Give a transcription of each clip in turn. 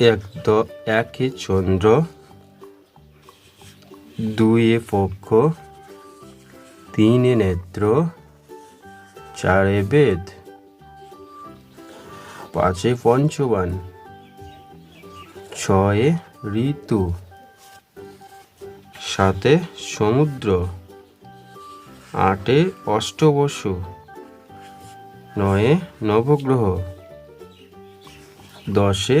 এক দ, একে চন্দ্র দুইয়ে পক্ষ, তিনে নেত্র, চারে বেদ, পাঁচে পঞ্চবান, ছয়ে ঋতু, সাতে সমুদ্র, আটে অষ্টবসু, নয়ে নবগ্রহ, দশে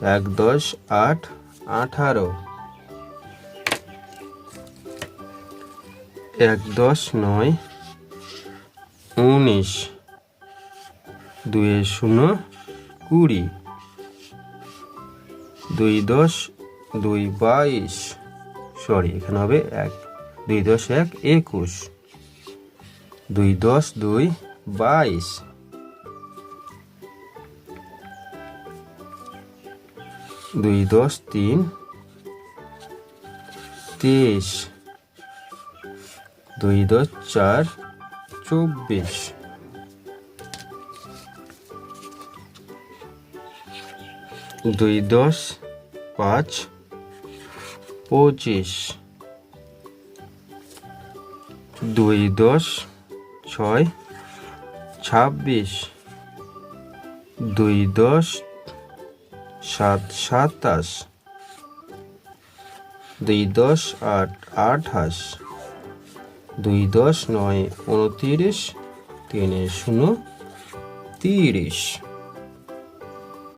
এক, দশ, আট, আঠারো। এক, দশ, নয়, উনিশ। দুই, শূন্য, কুড়ি। দুই, দশ, দুই, বাইশ। সরি এখানে হবে এক, দুই, দশ, এক, একুশ। দুই, দশ, দুই, বাইশ। দুই, দশ, তিন, তেইশ, দুই, দশ, চার, চব্বিশ। দুই, দশ, পাঁচ, পঁচিশ। দুই, দশ, ছয়, ছাব্বিশ। দুই, দশ সাত সাতাশ দুই দশ আট আঠাশ দুই দশ নয় উনতিরিশ তিনে শূন্য তিরিশ।